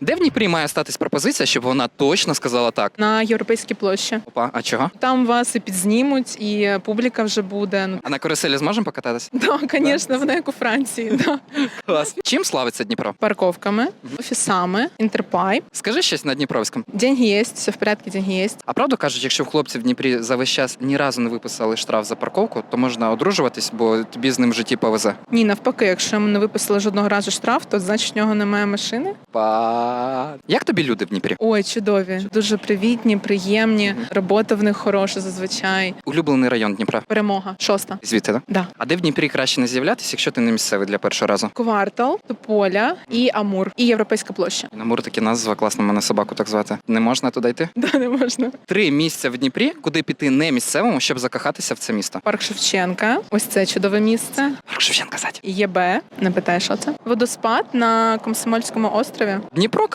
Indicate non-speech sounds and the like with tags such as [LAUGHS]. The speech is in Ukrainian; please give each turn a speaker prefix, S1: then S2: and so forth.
S1: Де в Дніпрі має статись пропозиція, щоб вона точно сказала так?
S2: На європейській площі.
S1: Опа, а чого?
S2: Там вас і підзнімуть, і публіка вже буде. Ну
S1: А на каруселі зможемо покататись?
S2: да, звісно, вона як у Франції. Да. [LAUGHS]
S1: Клас. Чим славиться Дніпро?
S2: Парковками, офісами, інтерпай.
S1: Скажи щось на Дніпровському.
S2: Деньги є, все в порядку, деньги є.
S1: А правду кажуть, якщо в хлопців в Дніпрі за весь час ні разу не виписали штраф за парковку, то можна одружуватись, бо тобі з ним в житті повезе.
S2: Ні, навпаки, якщо йому не виписали жодного разу штраф, то значить в нього немає машини.
S1: Па... Як тобі люди в Дніпрі?
S2: Ой, чудові, дуже привітні, приємні. Робота в них хороша зазвичай.
S1: Улюблений район Дніпра.
S2: Перемога. Шоста.
S1: Звідти, так?
S2: Да.
S1: А де в Дніпрі краще не з'являтися, якщо ти не місцевий для першого разу?
S2: Квартал, Тополя і Амур, і Європейська площа.
S1: На Мур таки назва класна, мене собаку так звати. Не можна туди йти?
S2: Да, не можна.
S1: Три місця в Дніпрі, куди піти не місцевому, щоб закохатися в це місто.
S2: Парк Шевченка. Ось це чудове місце.
S1: Парк Шевченка ззаді.
S2: ЄБ, не питай, що це. Водоспад на Комсомольському острові.
S1: Дніпро